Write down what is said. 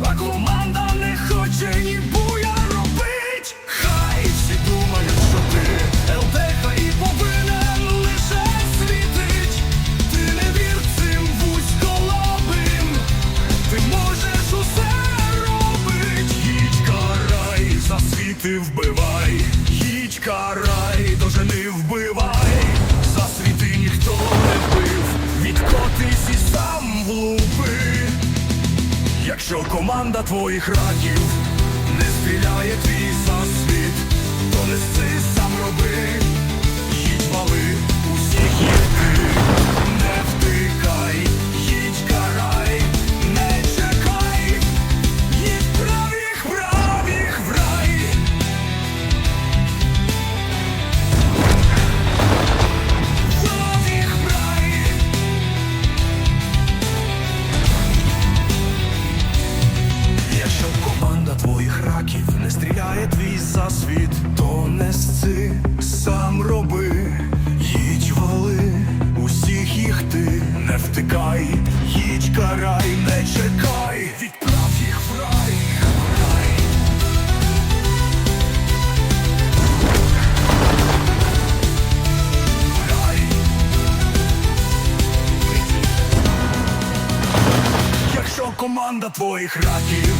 а команда не хоче ні робить. Хай всі думають, що ти ЛТХ і повинен лише світить. Ти не вір цим вузьколобим, ти можеш усе робить. Їдь карай, за світи вбивай, їдь карай, до жени вбивай, за світи ніхто не вбив, відкотись і сам влупи. Якщо команда твоїх раків не стріляє твій засвіт, не стріляє твій засвіт, то нести сам роби, їдь вали, усіх їх ти. Не втикай, їдь карай, не чекай, відправ їх в рай. Якщо команда твоїх раків